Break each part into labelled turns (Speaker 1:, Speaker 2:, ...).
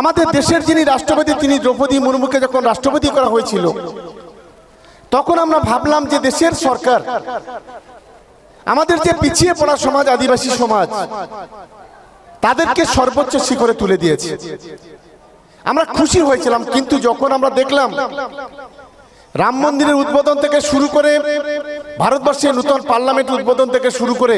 Speaker 1: আমাদের দেশের যিনি রাষ্ট্রপতি, তিনি দ্রৌপদী মুর্মুকে যখন রাষ্ট্রপতি করা হয়েছিল, তখন আমরা ভাবলাম যে দেশের সরকার, আমাদের যে পিছিয়ে পড়া সমাজ, আদিবাসী সমাজ, তাদেরকে সর্বোচ্চ শিখরে তুলে দিয়েছে। আমরা খুশি হয়েছিলাম, কিন্তু যখন আমরা দেখলাম, রাম মন্দিরের উদ্বোধন থেকে শুরু করে, ভারতবর্ষের নূতন পার্লামেন্ট উদ্বোধন থেকে শুরু করে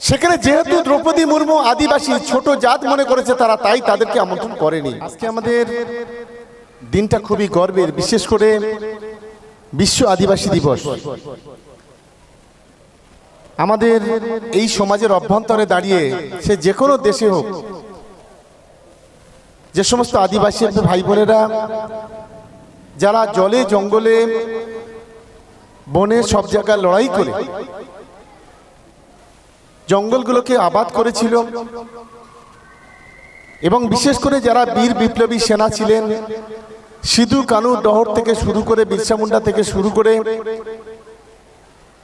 Speaker 1: সেখানে যেহেতু দ্রৌপদী মুর্মু আদিবাসী, ছোট জাত মনে করেছে তারা, তাই তাদেরকে আমন্ত্রণ করেনি। আজকে আমাদের দিনটা খুবই গর্বের, বিশেষ করে বিশ্ব আদিবাসী দিবস। আমাদের এই সমাজের অভ্যন্তরে দাঁড়িয়ে সে যে কোনো দেশে হোক, যে সমস্ত আদিবাসী ভাই বোনেরা যারা জলে, জঙ্গলে, বনে সব জায়গায় লড়াই করে জঙ্গলগুলোকে আবাদ করেছিল। এবং বিশেষ করে যারা বীর বিপ্লবী সেনা ছিলেন, সিধু কানু ডহর থেকে শুরু করে বিরসা মুন্ডা থেকে শুরু করে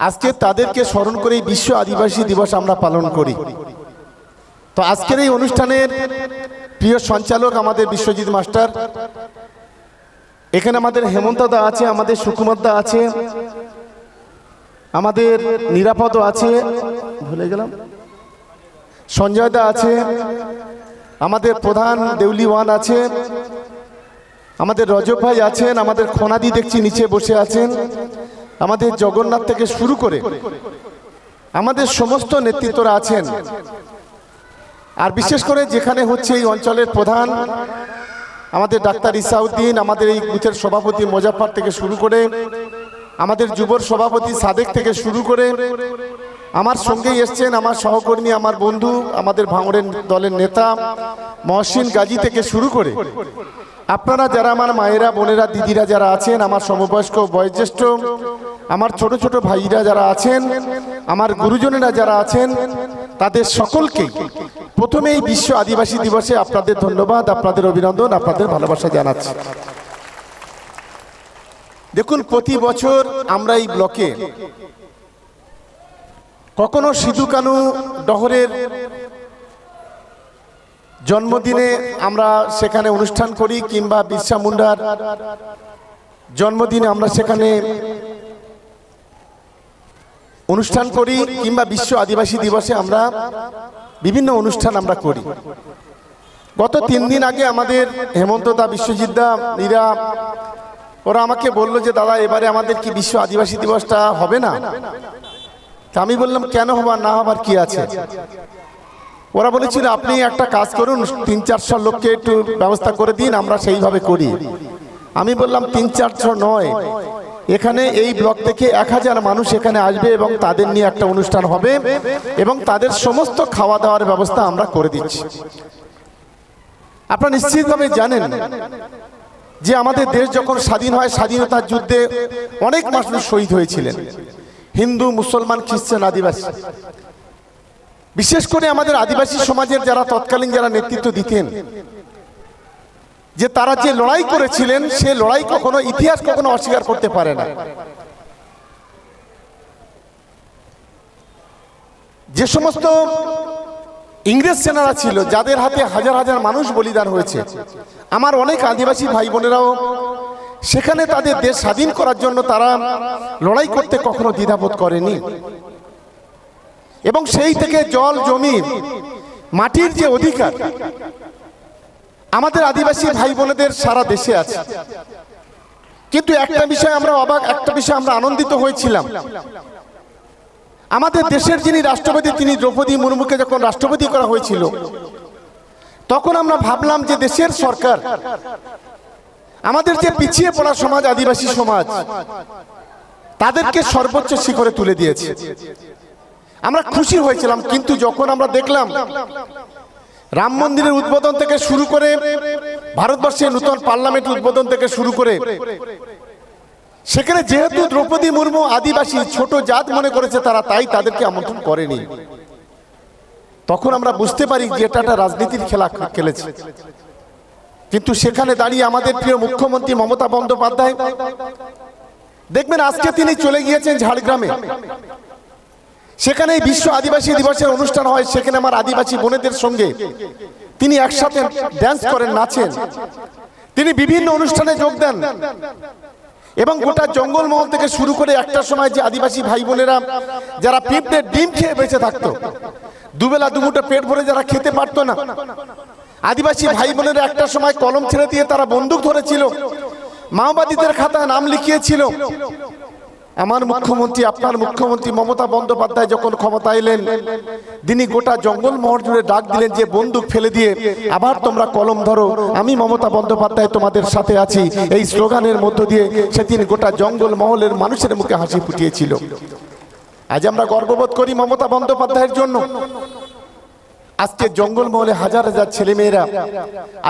Speaker 1: আজকে তাদেরকে স্মরণ করে বিশ্ব আদিবাসী দিবস আমরা পালন করি। তো আজকের এই অনুষ্ঠানের প্রিয় সঞ্চালক আমাদের বিশ্বজিৎ মাস্টার। এখানে আমাদের হেমন্তদা আছে, আমাদের সুকুমারদা আছে, আমাদের নিরাপদ আছে ভুলে গেলাম। সঞ্জয় দা আছে, আমাদের প্রধান দেউলি ওয়ান আছে, আমাদের রজব ভাই আছেন, আমাদের খনাদি দেখছি নিচে বসে আছেন, আমাদের জগন্নাথ থেকে শুরু করে আমাদের সমস্ত নেতৃত্বরা আছেন। আর বিশেষ করে যেখানে হচ্ছে এই অঞ্চলের প্রধান, আমাদের ডাক্তার ইসাউদ্দিন, আমাদের এই বুথের সভাপতি মোজাফর থেকে শুরু করে আমাদের যুবর সভাপতি সাদেক থেকে শুরু করে আমার সঙ্গেই এসছেন আমার সহকর্মী আমার বন্ধু আমাদের ভাঙড়ের দলের নেতা মহসিন গাজী থেকে শুরু করে। আপনারা যারা আমার মায়েরা বোনেরা দিদিরা যারা আছেন আমার সমবয়স্ক বয়োজ্যেষ্ঠ আমার ছোট ছোট ভাইরা যারা আছেন আমার গুরুজনেরা যারা আছেন তাদের সকলকে প্রথমে এই বিশ্ব আদিবাসী দিবসে আপনাদের ধন্যবাদ আপনাদের অভিনন্দন আপনাদের ভালোবাসা জানাচ্ছি। দেখুন, প্রতি বছর আমরা এই ব্লকে কখনো সিধু কানু ডহরের জন্মদিনে আমরা সেখানে অনুষ্ঠান করি কিংবা বিরসা মুন্ডার জন্মদিনে আমরা সেখানে অনুষ্ঠান করি কিংবা বিশ্ব আদিবাসী দিবসে আমরা বিভিন্ন অনুষ্ঠান আমরা করি। গত তিন দিন আগে আমাদের হেমন্ত দা বিশ্বজিৎ দা নীরা ওরা আমাকে বলল যে, দাদা, এবারে আমাদের কি বিশ্ব আদিবাসী দিবসটা হবে না? তা আমি বললাম, কেন হবার না হবার কি আছে? ওরা বলেছিল, আপনি একটা কাজ করুন তিন চারশো লোককে একটু ব্যবস্থা করে দিন, আমরা সেইভাবে করি। আমি বললাম তিন চারশো নয়। এখানে এই ব্লক থেকে এক হাজার মানুষ এখানে আসবে এবং তাদের নিয়ে একটা অনুষ্ঠান হবে এবং তাদের সমস্ত খাওয়া দাওয়ার ব্যবস্থা আমরা করে দিচ্ছি। আপনারা নিশ্চিতভাবে জানেন যে আমাদের দেশ যখন স্বাধীন হয়, স্বাধীনতার যুদ্ধে অনেক মানুষ শহীদ হয়েছিলেন। হিন্দু, মুসলমান, খ্রিস্টান, আদিবাসী। বিশেষ করে আমাদের আদিবাসী সমাজের যারা তৎকালীন যারা নেতৃত্ব দিতেন, যে তারা যে লড়াই করেছিলেন, সে লড়াই কখনো ইতিহাস কখনো অস্বীকার করতে পারে না। যে সমস্ত ইংরেজ সেনারা ছিল, যাদের হাতে হাজার হাজার মানুষ বলিদান হয়েছে। আমার অনেক আদিবাসী ভাই বোনেরাও সেখানে তাদের দেশ স্বাধীন করার জন্য তারা লড়াই করতে কখনো দ্বিধাবোধ করেনি। এবং সেই থেকে জল, জমি, মাটির যে অধিকার, আমাদের আদিবাসী ভাই বোনেদের সারা দেশে আছে। কিন্তু একটা বিষয় আমরা অবাক, একটা বিষয় আমরা আনন্দিত হয়েছিলাম। আমাদের দেশের যিনি রাষ্ট্রপতি, তিনি দ্রৌপদী মুর্মুকে যখন রাষ্ট্রপতি করা হয়েছিল, তখন আমরা ভাবলাম যে দেশের সরকার, আমাদের যে পিছিয়ে পড়া সমাজ, আদিবাসী সমাজ, তাদেরকে সর্বোচ্চ শিখরে তুলে দিয়েছে। আমরা খুশি হয়েছিলাম, কিন্তু যখন আমরা দেখলাম, রাম মন্দিরের উদ্বোধন থেকে শুরু করে, ভারতবর্ষের নূতন পার্লামেন্ট উদ্বোধন থেকে শুরু করে সেখানে যেহেতু দ্রৌপদী মুর্মু আদিবাসী, ছোট জাত মনে করেছে তারা, তাই তাদেরকে আমন্ত্রণ করেনি। তখন আমরা বুঝতে পারি যে এটা একটা রাজনীতির খেলা খেলেছে। কিন্তু সেখানে দাঁড়িয়ে আমাদের প্রিয় মুখ্যমন্ত্রী মমতা বন্দ্যোপাধ্যায়, দেখবেন আজকে তিনি চলে গিয়েছেন ঝাড়গ্রামে। সেখানে বিশ্ব আদিবাসী দিবসের অনুষ্ঠান হয়, সেখানে আমার আদিবাসী বোনেদের সঙ্গে। তিনি একসাথে ড্যান্স করেন, নাচেন। তিনি বিভিন্ন অনুষ্ঠানে যোগ দেন। এবং গোটা জঙ্গলমহল থেকে শুরু করে একটা সময় যে আদিবাসী ভাই বোনেরা যারা পিঁপড়ের ডিম খেয়ে বেঁচে থাকতো, দুবেলা দুমুটো পেট ভরে যারা খেতে পারতো না। আদিবাসী ভাই বোনেরা একটা সময় কলম ছেড়ে দিয়ে তারা বন্দুক ধরেছিল, মাওবাদীদের খাতায় নাম লিখিয়েছিল আমার মুখ্যমন্ত্রী, আপনার মুখ্যমন্ত্রী মমতা বন্দ্যোপাধ্যায় যখন ক্ষমতা এলেন, তিনি গোটা জঙ্গল মহল জুড়ে ডাক দিলেন যে, বন্দুক ফেলে দিয়ে আবার তোমরা কলম ধরো। আমি মমতা বন্দ্যোপাধ্যায় তোমাদের সাথে আছি। এই স্লোগানের মধ্য দিয়ে সেদিন গোটা জঙ্গল মহলের মানুষের মুখে হাসি ফুটিয়েছিল। আজ আমরা গর্ববোধ করি মমতা বন্দ্যোপাধ্যায়ের জন্য। আজকে জঙ্গল মহলে হাজার হাজার ছেলেমেয়েরা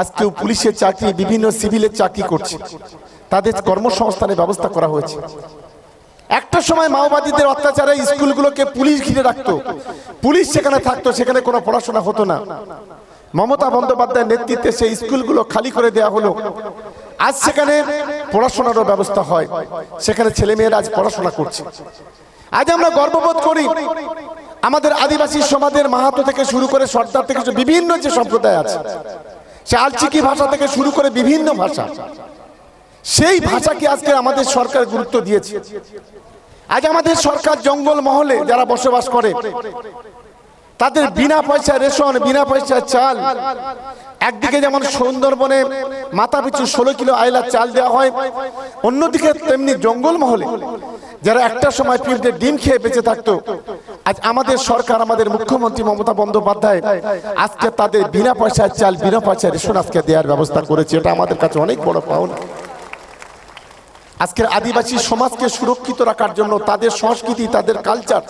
Speaker 1: আজকেও পুলিশের চাকরি, বিভিন্ন সিভিলের চাকরি করছে। তাদের কর্মসংস্থানের ব্যবস্থা করা হয়েছে। একটা সময় মাওবাদীদের অত্যাচারে স্কুলগুলোকে পুলিশ ঘিরে রাখত। পুলিশ সেখানে থাকতো, সেখানে কোনো পড়াশোনা হতো না। মমতা বন্দ্যোপাধ্যায়ের নেতৃত্বে সেই স্কুলগুলো খালি করে দেওয়া হলো। আজ সেখানে পড়াশোনারও ব্যবস্থা হয়। সেখানে ছেলেমেয়েরা আজ পড়াশোনা করছে। আজ আমরা গর্ববোধ করি, আমাদের আদিবাসী সমাজের মাহাতো থেকে শুরু করে সর্দার থেকে বিভিন্ন যে সম্প্রদায় আছে, সে আলচিকি ভাষা থেকে শুরু করে বিভিন্ন ভাষা সেই ভাষাকে আজকে আমাদের সরকার গুরুত্ব দিয়েছে। আজ আমাদের সরকার জঙ্গল মহলে যারা বসবাস করে, তাদের বিনা পয়সা রেশন, বিনা পয়সা চাল, একদিকে যেমন সুন্দরবনে মাথা পিছু ষোলো কিলো আয়লার চাল দেওয়া হয়, অন্যদিকে তেমনি জঙ্গল মহলে যারা একটা সময় পিঁপড়ে ডিম খেয়ে বেঁচে থাকতো, আজ আমাদের সরকার, আমাদের মুখ্যমন্ত্রী মমতা বন্দ্যোপাধ্যায় আজকে তাদের বিনা পয়সার চাল, বিনা পয়সার রেশন আজকে দেওয়ার ব্যবস্থা করেছে। এটা আমাদের কাছে অনেক বড় পাওনা। আজকের আদিবাসী সমাজকে সুরক্ষিত রাখার জন্য, তাদের সংস্কৃতি, তাদের কালচার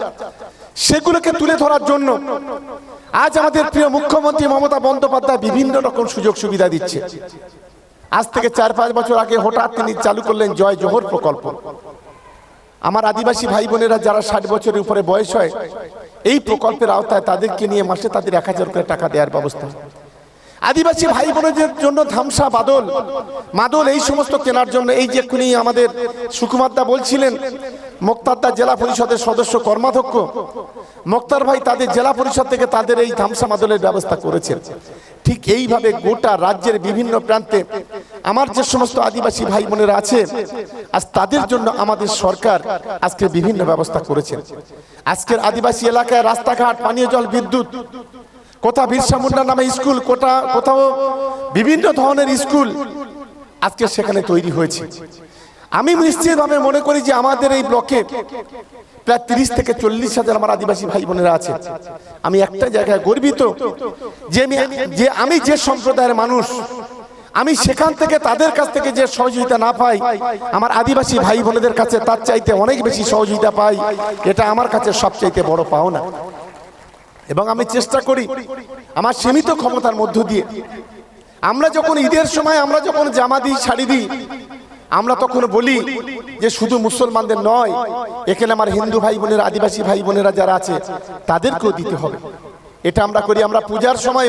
Speaker 1: সেগুলোকে তুলে ধরার জন্য আজ আমাদের প্রিয় মুখ্যমন্ত্রী মমতা বন্দ্যোপাধ্যায় বিভিন্ন রকম সুযোগ সুবিধা দিচ্ছে। আজ থেকে চার, পাঁচ বছর আগে হঠাৎ তিনি চালু করলেন জয় জোহর প্রকল্প। আমার আদিবাসী ভাই বোনেরা যারা ষাট বছরের উপরে বয়স হয়, এই প্রকল্পের আওতায় তাদেরকে নিয়ে মাসে তাদের এক হাজার করে টাকা দেওয়ার ব্যবস্থা। আদিবাসী ভাই বোনদের জন্য ধামসা বাদল। মাদল এই সমস্ত কেনার জন্য এই যে এক্ষুনি আমাদের সুকুমারদা বলছিলেন, মোক্তারদা জেলা পরিষদের সদস্য কর্মাধ্যক্ষ। মোক্তার ভাই তাদের জেলা পরিষদ থেকে তাদের এই ধামসা মাদলের ব্যবস্থা করেছেন। ঠিক এইভাবে গোটা রাজ্যের বিভিন্ন প্রান্তে আমার যে সমস্ত আদিবাসী ভাই বোনেরা আছে, আজ তাদের জন্য আমাদের সরকার আজকে বিভিন্ন ব্যবস্থা করেছেন। আজকের আদিবাসী এলাকায় রাস্তাঘাট, পানীয় জল, বিদ্যুৎ কোথা বিরসা মুন্ডা নামে স্কুল কোথা কোথাও বিভিন্ন ধরনের স্কুল। আজকে সেখানে তৈরি হয়েছে। আমি নিশ্চিতভাবে মনে করি যে আমাদের এই ব্লকে প্রায় তিরিশ থেকে চল্লিশ হাজার আমার আদিবাসী ভাই বোনেরা আছে। আমি একটা জায়গায় গর্বিত যে আমি যে আমি যে সম্প্রদায়ের মানুষ আমি সেখান থেকে তাদের কাছ থেকে যে সহযোগিতা না পাই আমার আদিবাসী ভাই বোনেদের কাছে তার চাইতে অনেক বেশি সহযোগিতা পাই এটা আমার কাছে সবচাইতে বড় পাওনা। এবং আমি চেষ্টা করি আমার সীমিত ক্ষমতার মধ্য দিয়ে। আমরা যখন ঈদের সময় আমরা যখন জামা দিই, শাড়ি দিই, আমরা তখন বলি যে শুধু মুসলমানদের নয়, এখানে আমার হিন্দু ভাই বোনের, আদিবাসী ভাই বোনেরা যারা আছে, তাদেরকেও দিতে হবে। এটা আমরা করি, আমরা পূজার সময়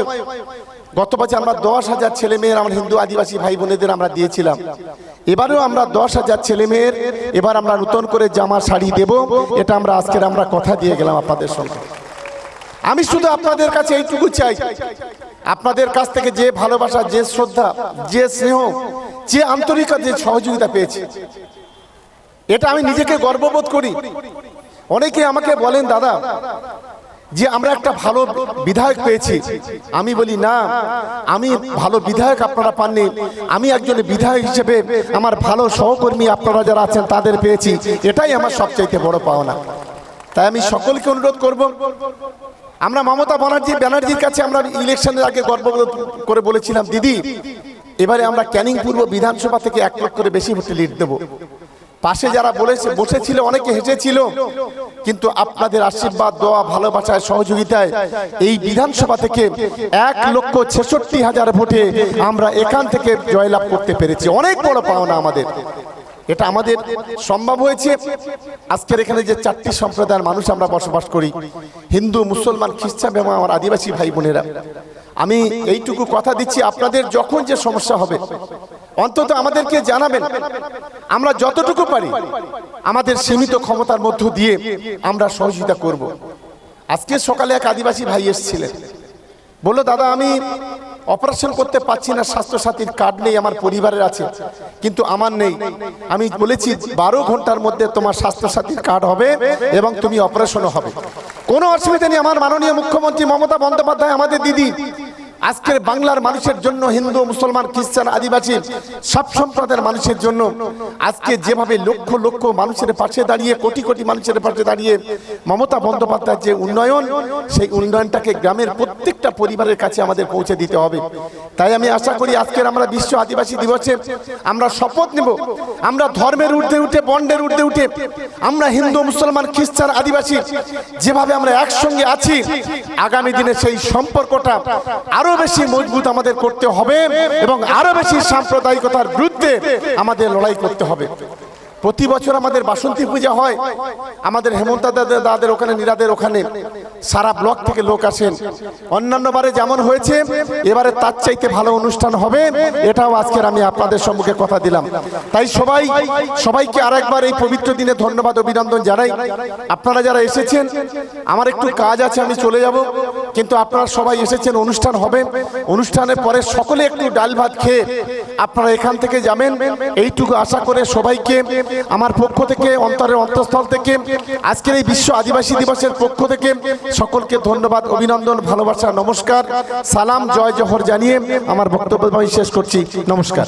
Speaker 1: গত বছর আমরা দশ হাজার ছেলে মেয়ের আমার হিন্দু আদিবাসী ভাই বোনেদের আমরা দিয়েছিলাম। এবারেও আমরা দশ হাজার ছেলে মেয়ের, এবার আমরা নতুন করে জামা, শাড়ি দেব। এটা আমরা আজকের আমরা কথা দিয়ে গেলাম আপনাদের সঙ্গে। আমি শুধু আপনাদের কাছে এইটুকু চাই। আপনাদের কাছ থেকে যে ভালোবাসা, যে শ্রদ্ধা, যে স্নেহ, যে আন্তরিকতা যে সহযোগিতা পেয়েছি, এটা আমি নিজেকে গর্ববোধ করি। অনেকে আমাকে বলেন, দাদা, যে আমরা একটা ভালো বিধায়ক পেয়েছি। আমি বলি, না, আমি ভালো বিধায়ক আপনারা পাননি। আমি একজন বিধায়ক হিসেবে আমার ভালো সহকর্মী আপনারা যারা আছেন, তাদের পেয়েছি। এটাই আমার সবচাইতে বড় পাওনা। তাই আমি সকলকে অনুরোধ করব আমরা মমতা ব্যানার্জি ব্যানার্জির কাছে আমরা ইলেকশনের আগে গর্ব করে বলেছিলাম, দিদি, এবারে আমরা ক্যানিং পূর্ব বিধানসভা থেকে এক লক্ষ করে বেশি ভোটে লিড দেবো। পাশে যারা বলেছে, বসেছিল, অনেকে হেসেছিল, কিন্তু আপনাদের আশীর্বাদ, দোয়া, ভালোবাসায়, সহযোগিতায় এই বিধানসভা থেকে এক লক্ষ ছেষট্টি হাজার ভোটে আমরা এখান থেকে জয়লাভ করতে পেরেছি। অনেক বড় পাওনা আমাদের। এটা আমাদের সম্ভব হয়েছে। আজকের এখানে যে চারটি সম্প্রদায়ের মানুষ আমরা বসবাস করি, হিন্দু, মুসলমান, খ্রিস্টান, এবং আমার আদিবাসী ভাই বোনেরা। আমি এইটুকু কথা দিচ্ছি, আপনাদের যখন যে সমস্যা হবে, অন্তত আমাদেরকে জানাবেন। আমরা যতটুকু পারি, আমাদের সীমিত ক্ষমতার মধ্য দিয়ে আমরা সহযোগিতা করব। আজকে সকালে এক আদিবাসী ভাই এসেছিলেন। বলল, দাদা, আমি অপারেশন করতে পারছি না, স্বাস্থ্যসাথীর কার্ড নেই, আমার পরিবারের আছে, কিন্তু আমার নেই। আমি বলেছি, বারো ঘণ্টার মধ্যে তোমার স্বাস্থ্যসাথীর কার্ড হবে এবং তুমি অপারেশনও হবে। কোনো অসুবিধা নেই, আমার মাননীয় মুখ্যমন্ত্রী মমতা বন্দ্যোপাধ্যায়, আমাদের দিদি আজকের বাংলার মানুষের জন্য হিন্দু, মুসলমান, খ্রিস্টান, আদিবাসী সব সম্প্রদায়ের মানুষের জন্য আজকে যেভাবে লক্ষ লক্ষ মানুষের পাশে দাঁড়িয়ে, কোটি কোটি মানুষের পাশে দাঁড়িয়ে মমতা বন্দ্যোপাধ্যায়ের যে উন্নয়ন, সেই উন্নয়নটাকে গ্রামের প্রত্যেকটা পরিবারের কাছে আমাদের পৌঁছে দিতে হবে। তাই আমি আশা করি আজকের আমরা বিশ্ব আদিবাসী দিবসে আমরা শপথ নেব। আমরা ধর্মের ঊর্ধ্বে উঠে, বন্ডের ঊর্ধ্বে উঠে, আমরা হিন্দু, মুসলমান, খ্রিস্টান, আদিবাসী যেভাবে আমরা একসঙ্গে আছি, আগামী দিনে সেই সম্পর্কটা আরও বেশি মজবুত আমাদের করতে হবে এবং আরও বেশি সাম্প্রদায়িকতার বিরুদ্ধে আমাদের লড়াই করতে হবে। প্রতি বছর আমাদের বাসন্তী পূজা হয়। আমাদের হেমন্ত দাদের দাদের ওখানে, নিরাদের ওখানে। সারা ব্লক থেকে লোক আসেন। অন্যান্য বারে যেমন হয়েছে, এবারে তার চাইতে ভালো অনুষ্ঠান হবে। এটাও আজকের আমি আপনাদের সম্মুখে কথা দিলাম। তাই সবাই, সবাইকে আরেকবার এই পবিত্র দিনে ধন্যবাদ, অভিনন্দন জানাই। আপনারা যারা এসেছেন, আমার একটু কাজ আছে, আমি চলে যাব। কিন্তু আপনারা সবাই এসেছেন, অনুষ্ঠান হবে। অনুষ্ঠানের পরে সকলে একটু ডাল ভাত খেয়ে আপনারা এখান থেকে যাবেন। এইটুকু আশা করে সবাইকে আমার পক্ষ থেকে, অন্তরের অন্তঃস্থল থেকে, আজকের এই বিশ্ব আদিবাসী দিবসের পক্ষ থেকে সকলকে ধন্যবাদ, অভিনন্দন, ভালোবাসা, নমস্কার, সালাম, জয় জহর জানিয়ে আমার বক্তব্য শেষ করছি। নমস্কার।